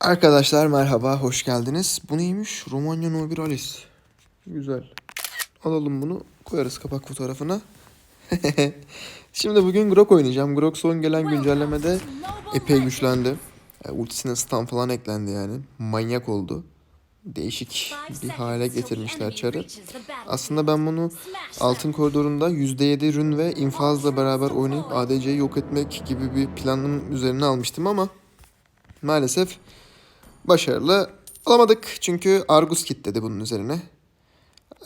Arkadaşlar merhaba, hoş geldiniz. Bu neymiş? Romanya No 1 Alice. Güzel. Alalım bunu, koyarız kapak fotoğrafına. Şimdi bugün Grok oynayacağım. Grok son gelen güncellemede epey güçlendi. E, ultisine stun falan eklendi yani. Manyak oldu. Değişik bir hale getirmişler çarı. Aslında ben bunu Altın Koridor'unda %7 rün ve infazla beraber oynayıp ADC'yi yok etmek gibi bir planın üzerine almıştım ama maalesef başarılı alamadık. Çünkü Argus kit bunun üzerine.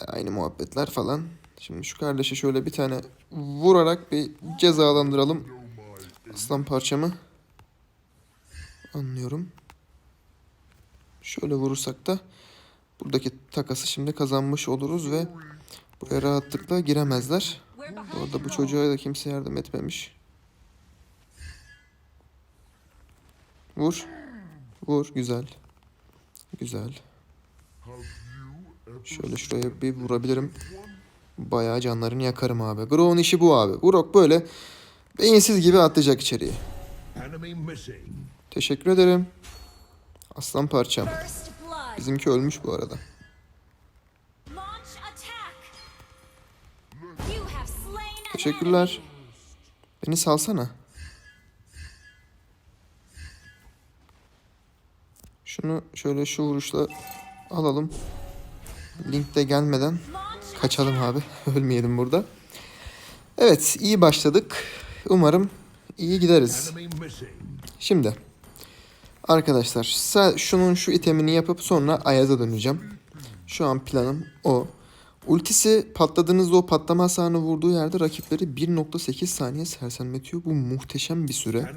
Aynı muhabbetler falan. Şimdi şu kardeşe şöyle bir tane vurarak bir cezalandıralım. Aslan parçamı. Anlıyorum. Şöyle vurursak da buradaki takası şimdi kazanmış oluruz ve buraya rahatlıkla giremezler. Bu arada bu çocuğa da kimse yardım etmemiş. Vur. Vur. Güzel. Güzel. Şöyle şuraya bir vurabilirim. Bayağı canlarını yakarım abi. Grow'un işi bu abi. Grok böyle beyinsiz gibi atlayacak içeriye. Teşekkür ederim. Aslan parçam. Bizimki ölmüş bu arada. Teşekkürler. Beni salsana. Şunu şöyle şu vuruşla alalım. Link de gelmeden kaçalım abi. Ölmeyelim burada. Evet iyi başladık. Umarım iyi gideriz. Şimdi arkadaşlar şunun şu itemini yapıp sonra Ayaz'a döneceğim. Şu an planım o. Ultisi patladığınızda o patlama hasarını vurduğu yerde rakipleri 1.8 saniye sersemletiyor. Bu muhteşem bir süre.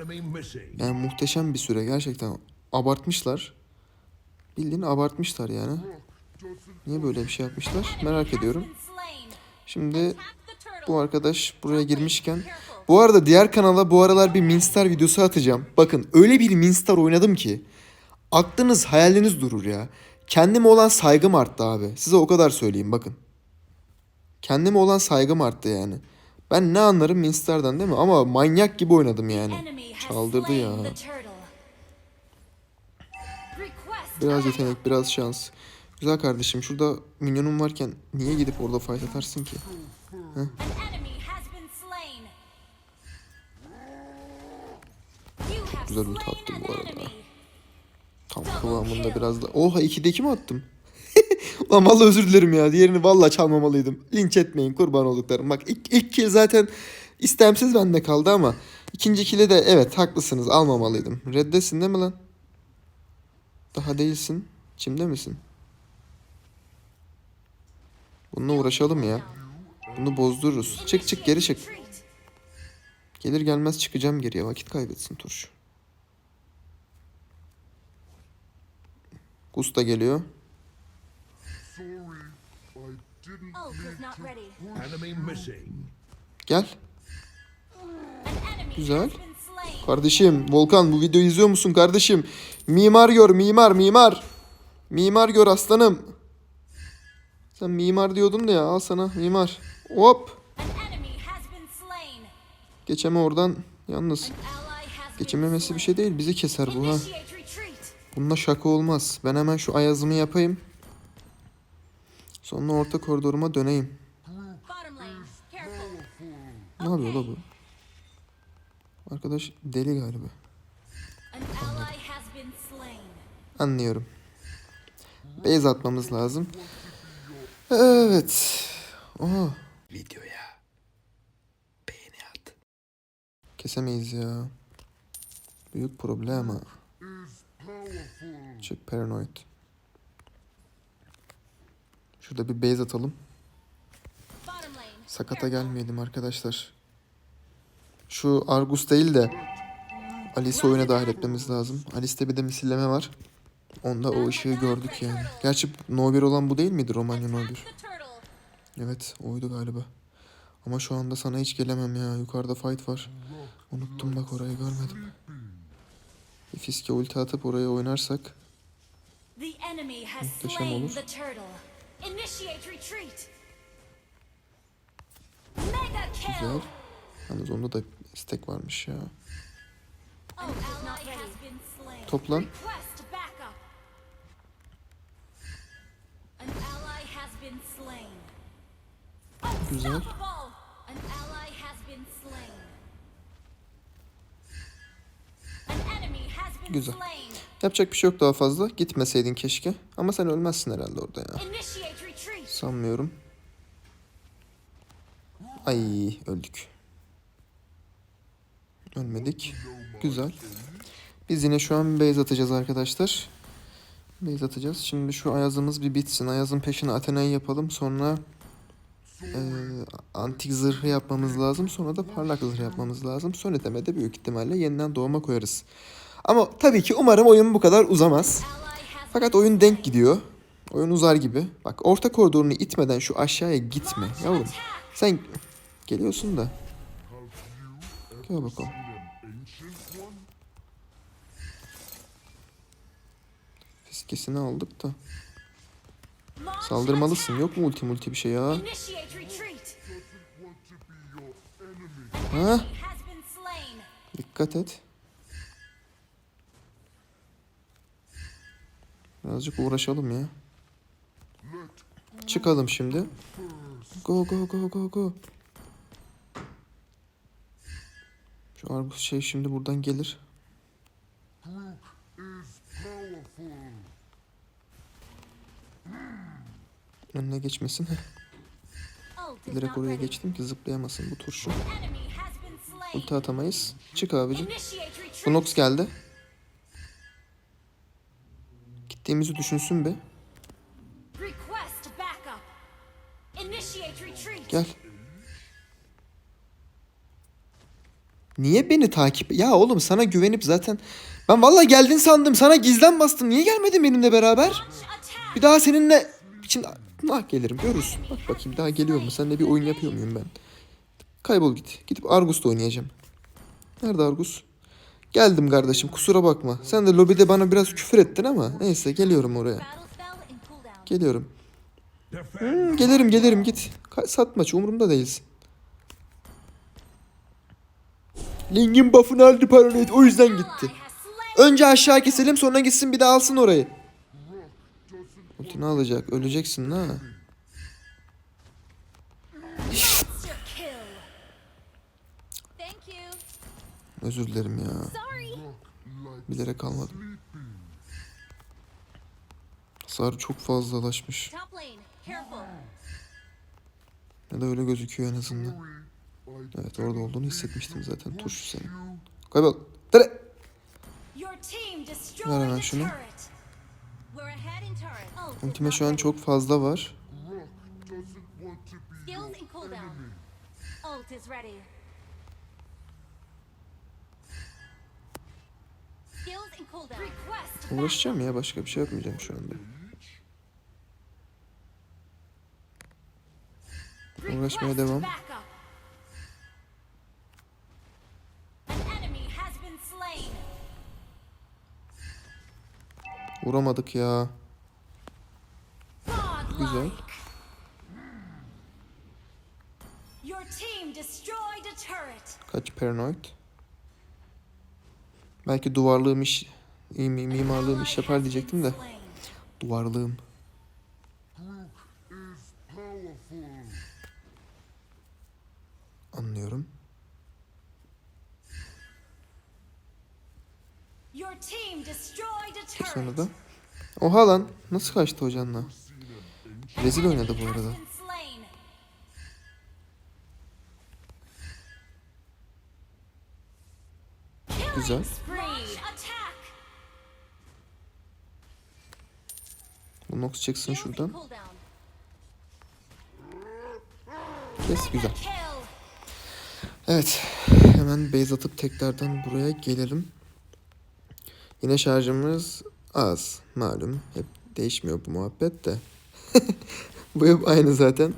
Yani muhteşem bir süre gerçekten. Abartmışlar. Bildiğin abartmışlar yani. Niye böyle bir şey yapmışlar merak ediyorum. Şimdi bu arkadaş buraya girmişken bu arada diğer kanala bu aralar bir Minstar videosu atacağım. Bakın öyle bir Minstar oynadım ki aklınız hayaliniz durur ya. Kendime olan saygım arttı abi. Size o kadar söyleyeyim bakın. Kendime olan saygım arttı yani. Ben ne anlarım Minstar'dan değil mi? Ama manyak gibi oynadım yani. Çaldırdı ya. Biraz yetenek, biraz şans. Güzel kardeşim şurada minyonum varken niye gidip orada fight atarsın ki? You have güzel slain attım bu arada. Tam kıvamında biraz da. Oha 2'de 2 mi attım? Ulan vallahi özür dilerim ya. Diğerini vallahi çalmamalıydım. Linç etmeyin kurban olduklarım. Bak ilk, ilk kill zaten istemsiz bende kaldı ama ikinci kill'i de evet haklısınız almamalıydım. Reddesin değil mi lan? Daha değilsin. Çimde misin? Bununla uğraşalım ya. Bunu bozdururuz. Çık çık geri çık. Gelir gelmez çıkacağım geriye. Vakit kaybetsin turşu. Gus da geliyor. Gel. Güzel. Kardeşim Volkan bu videoyu izliyor musun kardeşim? Mimar gör mimar mimar. Mimar gör aslanım. Sen mimar diyordun da ya al sana mimar. Hop. Geçeme oradan. Yalnız geçememesi bir şey değil bizi keser bu ha. Bununla şaka olmaz. Ben hemen şu ayazımı yapayım. Sonra orta koridoruma döneyim. Ne yapıyor la bu? Arkadaş deli galiba. Anlıyorum. Base atmamız lazım. Evet. Oha. Videoya beğeni at. Kesemeyiz ya. Büyük problem ha. Çok paranoid. Şurada bir base atalım. Sakata gelmeyelim arkadaşlar. Şu Argus değil de Alice'i oyuna dahil etmemiz lazım. Alice'te bir de misilleme var. Onda o ışığı gördük yani. Gerçi No 1 olan bu değil miydi Romanya No 1? The turtle. Evet oydu galiba. Ama şu anda sana hiç gelemem ya. Yukarıda fight var. Unuttum bak orayı görmedim. Bir fiske ulti atıp oraya oynarsak. Muhteşem olur. Güzel. Yalnız onda da istek varmış ya. Toplan. Güzel. Güzel. Yapacak bir şey yok daha fazla. Gitmeseydin keşke. Ama sen ölmezsin herhalde orada ya. Sanmıyorum. Ay öldük. Ölmedik. Güzel. Biz yine şu an base atacağız arkadaşlar. Base atacağız. Şimdi şu Ayaz'ımız bir bitsin. Ayaz'ın peşine Athena'yı yapalım. Sonra eee, antik zırhı yapmamız lazım. Sonra da parlak zırh yapmamız lazım. Son eteme de büyük ihtimalle yeniden doğuma koyarız. Ama tabii ki umarım oyun bu kadar uzamaz. Fakat oyun denk gidiyor. Oyun uzar gibi. Bak orta koridorunu itmeden şu aşağıya gitme yavrum. Sen geliyorsun da. Gel bakalım. Fiskesini aldık da. Saldırmalısın. Yok mu ulti multi bir şey ya? Ha? Dikkat et. Birazcık uğraşalım ya. Çıkalım şimdi. Go go go go go. Şu Argus şey şimdi buradan gelir. Önüne geçmesin. Direkt oraya geçtim ki zıplayamasın bu turşu. Ulti atamayız. Çık abicim. Bu Nox geldi. Gittiğimizi düşünsün be. Gel. Niye beni takip... Ya oğlum sana güvenip zaten... Ben vallahi geldin sandım. Sana gizlen bastım. Niye gelmedin benimle beraber? Bir daha seninle... Şimdi... Ah gelirim görürsün. Bak bakayım daha geliyor mu? Seninle bir oyun yapıyor muyum ben? Kaybol git. Gidip Argus'ta oynayacağım. Nerede Argus? Geldim kardeşim kusura bakma. Sen de lobide bana biraz küfür ettin ama neyse geliyorum oraya. Geliyorum. Hmm, gelirim gelirim git. Ka- Satma hiç umurumda değilsin. Ling'in buff'ını aldı Paranoid o yüzden gitti. Önce aşağı keselim sonra gitsin bir de alsın orayı. Ultini alacak öleceksin ha. Özür dilerim ya. Bilerek almadım. Hasar çok fazlalaşmış. Ya da öyle gözüküyor en azından. Evet orada olduğunu hissetmiştim zaten. Turşu seni. Kaybol. Team Ver hemen şunu. Ultime şu an çok fazla var. Uğraşacağım ya başka bir şey yapmayacağım şu anda. Uğraşmaya devam. Vuramadık ya. Güzel. Kaç paranoid. Belki duvarlığım iş, mimarlığım iş yapar diyecektim de. Duvarlığım. Anlıyorum. Sonra da. Oha lan. Nasıl kaçtı hocanla? Rezil oynadı bu arada. Güzel. Bu Nox çıksın Skills in şuradan. Kes güzel. Evet. Hemen base atıp tekrardan buraya gelelim. Yine şarjımız az. Malum. Hep değişmiyor bu muhabbet de. Bu hep aynı zaten.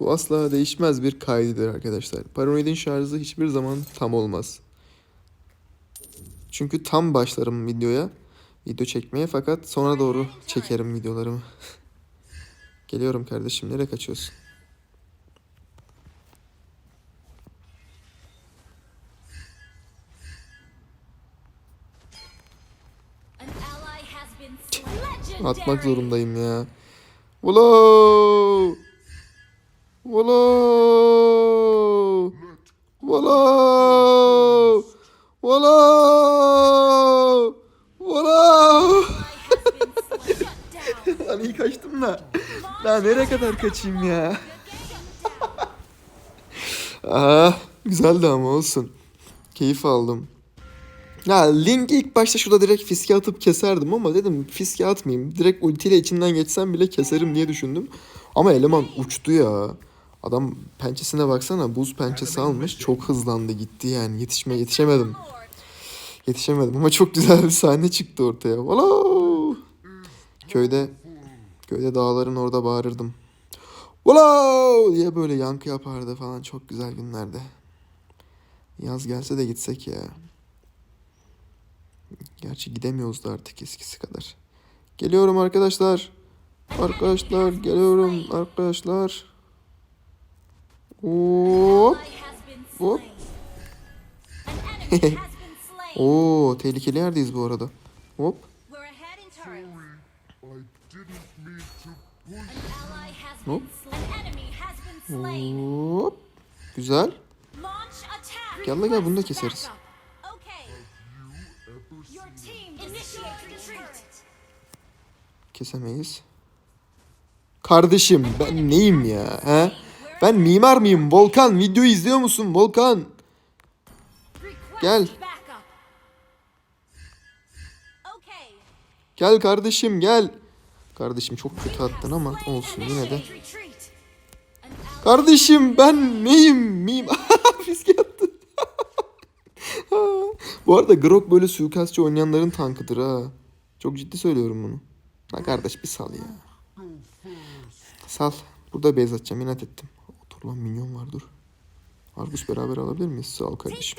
Bu asla değişmez bir kaydıdır arkadaşlar. Paranoid'in şarjı hiçbir zaman tam olmaz. Çünkü tam başlarım videoya. Video çekmeye fakat sonra doğru çekerim videolarımı. Geliyorum kardeşim. Nereye kaçıyorsun? Atmak zorundayım ya. Volo! Volo! Volo! Volo! Volo! Lan iyi kaçtım da. Daha nereye kadar kaçayım ya? ah, güzeldi ama olsun. Keyif aldım. Ya Link ilk başta şurada direkt fiske atıp keserdim ama dedim fiske atmayayım. Direkt ultiyle içinden geçsem bile keserim diye düşündüm. Ama eleman uçtu ya. Adam pençesine baksana buz pençesi almış. Çok hızlandı gitti yani. Yetişme yetişemedim. Yetişemedim ama çok güzel bir sahne çıktı ortaya. Valo! Köyde köyde dağların orada bağırırdım. Valo! diye böyle yankı yapardı falan çok güzel günlerde. Yaz gelse de gitsek ya. Gerçi gidemiyoruz da artık eskisi kadar. Geliyorum arkadaşlar. Arkadaşlar geliyorum arkadaşlar. Hop. Hop. Oo tehlikeli yerdeyiz bu arada. Hop. Hop. Hop. Güzel. Gel gel, bunu da keseriz. Kesemeyiz. Kardeşim ben neyim ya? He? Ben mimar mıyım? Volkan videoyu izliyor musun? Volkan. Gel. Gel kardeşim gel. Kardeşim çok kötü attın ama olsun yine de. Kardeşim ben neyim? Miyim? Fiske attı. Bu arada Grok böyle suikastçı oynayanların tankıdır ha. Çok ciddi söylüyorum bunu. Ha kardeş bir sal ya. Sal. Burada base atacağım inat ettim. Otur lan minyon var dur. Argus beraber alabilir miyiz? Sağ ol kardeşim.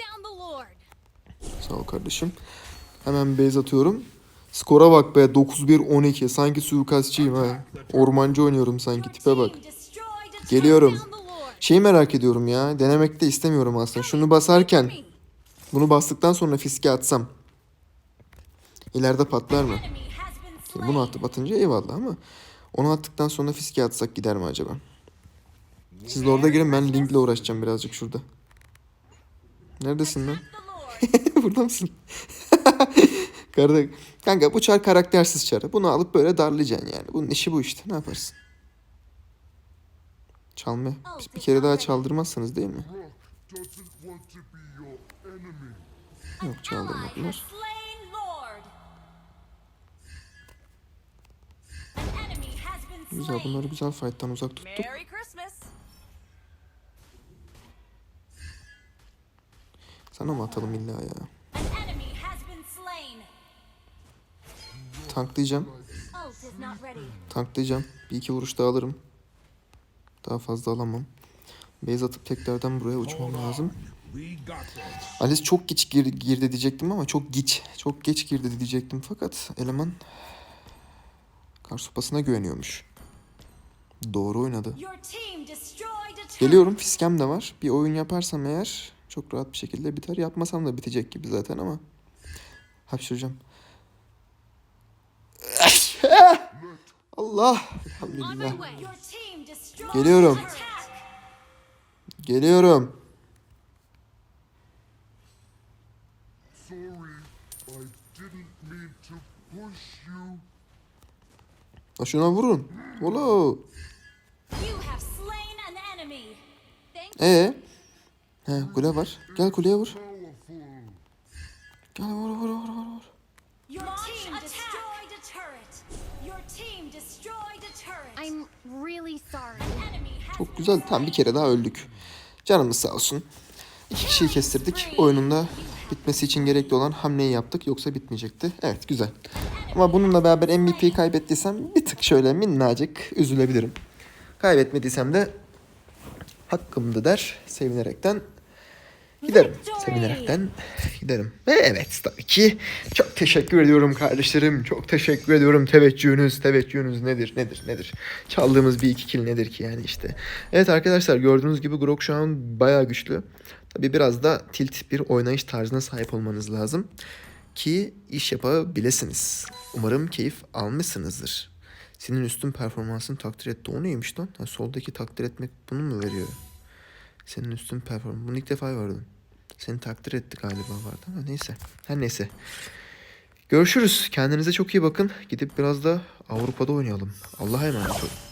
Sağ ol kardeşim. Hemen base atıyorum. Skora bak be 9-1-12. Sanki suikastçıyım ha. Ormancı oynuyorum sanki tipe bak. Geliyorum. Şeyi merak ediyorum ya. Denemek de istemiyorum aslında. Şunu basarken bunu bastıktan sonra fiske atsam. İleride patlar mı? Bunu atıp atınca eyvallah ama onu attıktan sonra fiske atsak gider mi acaba? Siz orada girin ben linkle uğraşacağım birazcık şurada. Neredesin lan? Burada mısın? Kardeş, kanka bu çar karaktersiz çarı. Bunu alıp böyle darlayacaksın yani. Bunun işi bu işte. Ne yaparsın? Çalma. Bir- Bir kere daha çaldırmazsınız değil mi? Yok çaldırmadılar. Güzel bunları güzel fight'tan uzak tuttuk. Sana mı atalım illa ya? Tanklayacağım. Tanklayacağım. Bir iki vuruş daha alırım. Daha fazla alamam. Base atıp tekrardan buraya uçmam lazım. Alice çok geç gir- girdi diyecektim ama çok geç. Çok geç girdi diyecektim fakat eleman kar sopasına güveniyormuş. Doğru oynadı. Geliyorum fiskem de var. Bir oyun yaparsam eğer çok rahat bir şekilde biter. Yapmasam da bitecek gibi zaten ama. Hapşıracağım. Allah. Elhamdülillah. Geliyorum. Geliyorum. Ha şuna vurun. Thank Ee? He kule var. Gel kuleye vur. Gel vur vur vur vur vur. Çok güzel. Tam bir kere daha öldük. Canımız sağ olsun. İki kişiyi kestirdik. Oyunun da bitmesi için gerekli olan hamleyi yaptık. Yoksa bitmeyecekti. Evet güzel. Ama bununla beraber MVP'yi kaybettiysem bir tık şöyle minnacık üzülebilirim. Kaybetmediysem de hakkımdı der sevinerekten giderim. Sevinerekten giderim. Ve evet tabii ki çok teşekkür ediyorum kardeşlerim. Çok teşekkür ediyorum teveccühünüz. Teveccühünüz nedir nedir nedir? Çaldığımız bir iki kill nedir ki yani işte. Evet arkadaşlar gördüğünüz gibi Grok şu an bayağı güçlü. Tabii biraz da tilt bir oynayış tarzına sahip olmanız lazım. Ki iş yapabilirsiniz. Umarım keyif almışsınızdır. Senin üstün performansını takdir etti. O neymiş lan? Ha, soldaki takdir etmek bunu mu veriyor? Senin üstün performans. Bunu ilk defa gördüm. Seni takdir etti galiba vardı ama neyse. Her neyse. Görüşürüz. Kendinize çok iyi bakın. Gidip biraz da Avrupa'da oynayalım. Allah'a emanet olun.